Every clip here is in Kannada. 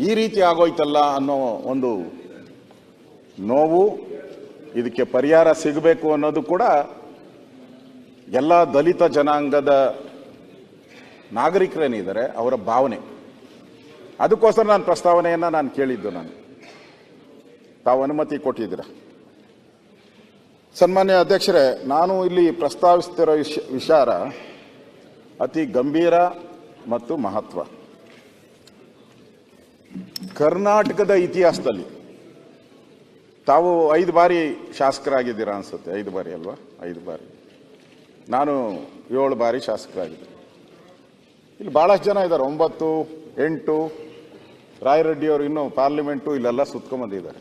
ಈ ರೀತಿ ಆಗೋಯ್ತಲ್ಲ ಅನ್ನೋ ಒಂದು ನೋವು, ಇದಕ್ಕೆ ಪರಿಹಾರ ಸಿಗಬೇಕು ಅನ್ನೋದು ಕೂಡ ಎಲ್ಲ ದಲಿತ ಜನಾಂಗದ ನಾಗರಿಕರೇನಿದ್ದಾರೆ, ಅವರ ಭಾವನೆ. ಅದಕ್ಕೋಸ್ಕರ ನಾನು ಪ್ರಸ್ತಾವನೆಯನ್ನು ನಾನು ಕೇಳಿದ್ದು ನಾನು. ತಾವು ಅನುಮತಿ ಕೊಟ್ಟಿದ್ದೀರ. ಸನ್ಮಾನ್ಯ ಅಧ್ಯಕ್ಷರೇ, ನಾನು ಇಲ್ಲಿ ಪ್ರಸ್ತಾವಿಸ್ತಿರೋ ವಿಷ, ವಿಚಾರ ಅತಿ ಗಂಭೀರ ಮತ್ತು ಮಹತ್ವ. ಕರ್ನಾಟಕದ ಇತಿಹಾಸದಲ್ಲಿ ತಾವು ಐದು ಬಾರಿ ಶಾಸಕರಾಗಿದ್ದೀರಾ ಅನ್ಸುತ್ತೆ? ಐದು ಬಾರಿ ಅಲ್ವಾ? ಐದು ಬಾರಿ. ನಾನು ಏಳು ಬಾರಿ ಶಾಸಕರಾಗಿದ್ದೆ ಇಲ್ಲಿ ಭಾಳಷ್ಟು ಜನ ಇದ್ದಾರೆ. ಒಂಬತ್ತು, ಎಂಟು ರಾಯರೆಡ್ಡಿಯವರು ಇನ್ನೂ ಪಾರ್ಲಿಮೆಂಟು ಇಲ್ಲೆಲ್ಲ ಸುತ್ಕೊಂಬಂದಿದ್ದಾರೆ.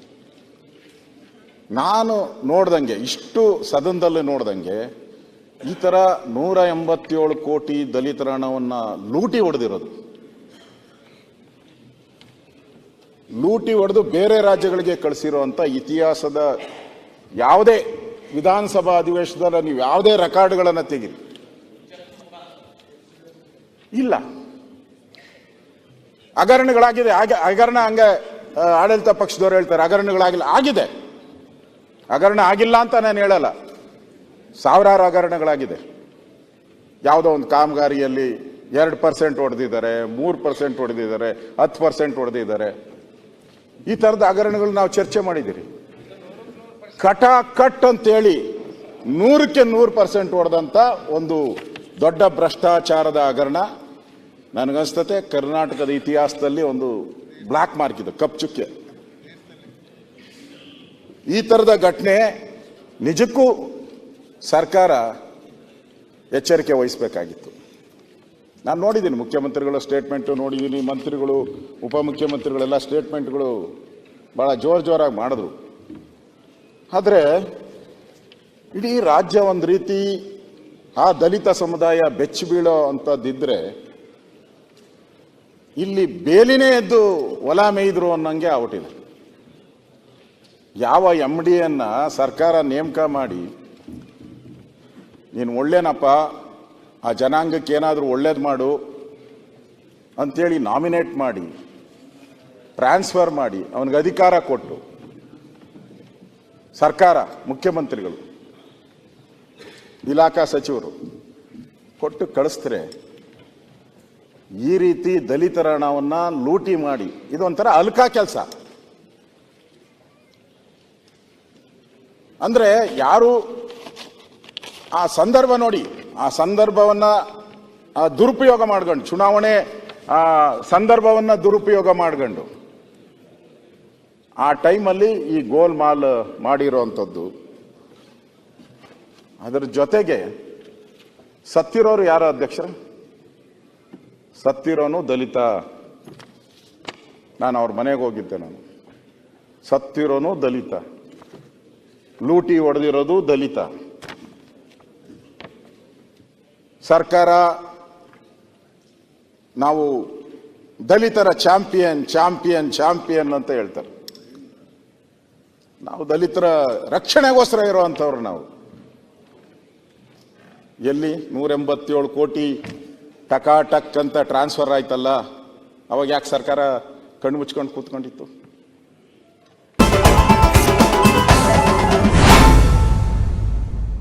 ನಾನು ನೋಡ್ದಂಗೆ, ಇಷ್ಟು ಸದನದಲ್ಲಿ ನೋಡ್ದಂಗೆ, ಈ ಥರ ನೂರ ಎಂಬತ್ತೇಳು ಕೋಟಿ ದಲಿತರ ಹಣವನ್ನು ಲೂಟಿ ಹೊಡೆದಿರೋದು. ಲೂಟಿ ಹೊಡೆದು ಬೇರೆ ರಾಜ್ಯಗಳಿಗೆ ಕಳಿಸಿರುವಂಥ ಇತಿಹಾಸದ ಯಾವುದೇ ವಿಧಾನಸಭಾ ಅಧಿವೇಶನದಲ್ಲಿ ನೀವು ಯಾವುದೇ ರೆಕಾರ್ಡ್ಗಳನ್ನು ತೆಗೀರಿ. ಇಲ್ಲ. ಹಗರಣಗಳಾಗಿದೆ, ಹಾಗೆ ಹಗರಣ ಹಂಗೆ ಆಡಳಿತ ಪಕ್ಷದವ್ರು ಹೇಳ್ತಾರೆ, ಹಗರಣಗಳಾಗಿಲ್ಲ, ಆಗಿದೆ. ಹಗರಣ ಆಗಿಲ್ಲ ಅಂತ ನಾನು ಹೇಳಲ್ಲ. ಸಾವಿರಾರು ಹಗರಣಗಳಾಗಿದೆ. ಯಾವುದೋ ಒಂದು ಕಾಮಗಾರಿಯಲ್ಲಿ ಎರಡು ಪರ್ಸೆಂಟ್ ಹೊಡೆದಿದ್ದಾರೆ, ಮೂರು ಪರ್ಸೆಂಟ್ ಹೊಡೆದಿದ್ದಾರೆ, ಹತ್ತು ಪರ್ಸೆಂಟ್ ಹೊಡೆದಿದ್ದಾರೆ. ಈ ಥರದ ಹಗರಣಗಳು ನಾವು ಚರ್ಚೆ ಮಾಡಿದ್ದೀರಿ. ಕಟ ಕಟ್ ಅಂತೇಳಿ ನೂರಕ್ಕೆ ನೂರು ಪರ್ಸೆಂಟ್ ಹೊಡೆದಂಥ ಒಂದು ದೊಡ್ಡ ಭ್ರಷ್ಟಾಚಾರದ ಹಗರಣ. ನನಗನ್ಸ್ತತೆ ಕರ್ನಾಟಕದ ಇತಿಹಾಸದಲ್ಲಿ ಒಂದು ಬ್ಲ್ಯಾಕ್ ಮಾರ್ಕ್ ಇದು ಕಪ್ ಚುಕ್ಕೆ ಈ ಥರದ ಘಟನೆ ನಿಜಕ್ಕೂ ಸರ್ಕಾರ ಎಚ್ಚರಿಕೆ ವಹಿಸಬೇಕಾಗಿತ್ತು. ನಾನು ನೋಡಿದ್ದೀನಿ, ಮುಖ್ಯಮಂತ್ರಿಗಳ ಸ್ಟೇಟ್ಮೆಂಟು ನೋಡಿದ್ದೀನಿ, ಮಂತ್ರಿಗಳು, ಉಪಮುಖ್ಯಮಂತ್ರಿಗಳೆಲ್ಲ ಸ್ಟೇಟ್ಮೆಂಟ್ಗಳು ಭಾಳ ಜೋರು ಜೋರಾಗಿ ಮಾಡಿದ್ರು. ಆದರೆ, ಇಡೀ ರಾಜ್ಯ ಒಂದು ರೀತಿ ಆ ದಲಿತ ಸಮುದಾಯ ಬೆಚ್ಚಿ ಬೀಳೋ ಇಲ್ಲಿ ಬೇಲಿನೇ ಎದ್ದು ಹೊಲ ಮೇಯ್ದ್ರು ಅನ್ನೋಂಗೆ ಆಗ್ಬಿಟ್ಟಿದೆ. ಯಾವ ಎಂ ಡಿಯನ್ನು ಸರ್ಕಾರ ನೇಮಕ ಮಾಡಿ, ನೀನು ಒಳ್ಳೇನಪ್ಪ ಆ ಜನಾಂಗಕ್ಕೆ ಏನಾದರೂ ಒಳ್ಳೇದು ಮಾಡು ಅಂಥೇಳಿ ನಾಮಿನೇಟ್ ಮಾಡಿ ಟ್ರಾನ್ಸ್ಫರ್ ಮಾಡಿ, ಅವನಿಗೆ ಅಧಿಕಾರ ಕೊಟ್ಟು, ಸರ್ಕಾರ, ಮುಖ್ಯಮಂತ್ರಿಗಳು, ಇಲಾಖಾ ಸಚಿವರು ಕೊಟ್ಟು ಕಳಿಸ್ತಾರೆ ಈ ರೀತಿ ದಲಿತರ ಹಣವನ್ನು ಲೂಟಿ ಮಾಡಿ ಇದೊಂಥರ ಅಲ್ಕಾ ಕೆಲಸ. ಅಂದರೆ ಯಾರು ಆ ಸಂದರ್ಭ ನೋಡಿ ಆ ಸಂದರ್ಭವನ್ನ ದುರುಪಯೋಗ ಮಾಡ್ಕೊಂಡು, ಚುನಾವಣೆ, ಆ ಸಂದರ್ಭವನ್ನ ದುರುಪಯೋಗ ಮಾಡ್ಕೊಂಡು. ಆ ಟೈಮಲ್ಲಿ ಈ ಗೋಲ್ ಮಾಲ್ ಮಾಡಿರೋವಂಥದ್ದು ಅದರ ಜೊತೆಗೆ ಸತ್ತಿರೋರು ಯಾರು ಅಧ್ಯಕ್ಷ ಸತ್ತಿರೋನು ದಲಿತ. ನಾನು ಅವ್ರ ಮನೆಗೆ ಹೋಗಿದ್ದೆ ನಾನು. ಸತ್ತಿರೋನು ದಲಿತ. ಲೂಟಿ ಹೊಡೆದಿರೋದು ದಲಿತ. ಸರ್ಕಾರ ನಾವು ದಲಿತರ ಚಾಂಪಿಯನ್ ಚಾಂಪಿಯನ್ ಚಾಂಪಿಯನ್ ಅಂತ ಹೇಳ್ತಾರೆ. ನಾವು ದಲಿತರ ರಕ್ಷಣೆಗೋಸ್ಕರ ಇರುವಂಥವ್ರು ನಾವು. ಎಲ್ಲಿ ನೂರ ಎಂಬತ್ತೇಳು ಕೋಟಿ ಟಕಾಟಕ್ ಅಂತ ಟ್ರಾನ್ಸ್ಫರ್ ಆಯ್ತಲ್ಲ, ಅವಾಗ ಯಾಕೆ ಸರ್ಕಾರ ಕಣ್ಣು ಮುಚ್ಕೊಂಡು ಕೂತ್ಕೊಂಡಿತ್ತು?